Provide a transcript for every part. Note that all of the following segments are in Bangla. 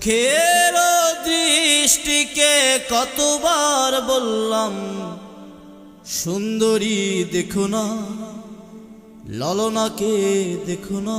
চোখের দৃষ্টিকে কতবার বললাম সুন্দরী দেখো না ললনাকে দেখো না।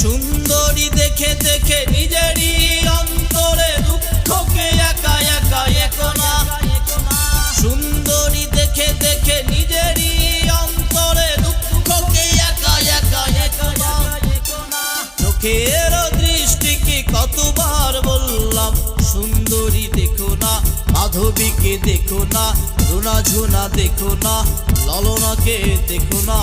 সুন্দরী দেখে দেখে নিজেরই অন্তরে দুঃখকে একা একা একো না সুন্দরী দেখে দেখে নিজেরই অন্তরে দুঃখকে একা একা একো না চোখের দৃষ্টিকে কতবার বললাম, সুন্দরী দেখো না, মাধবীকে দেখো না, রুনা ঝুনা দেখো না, ললনাকে দেখো না।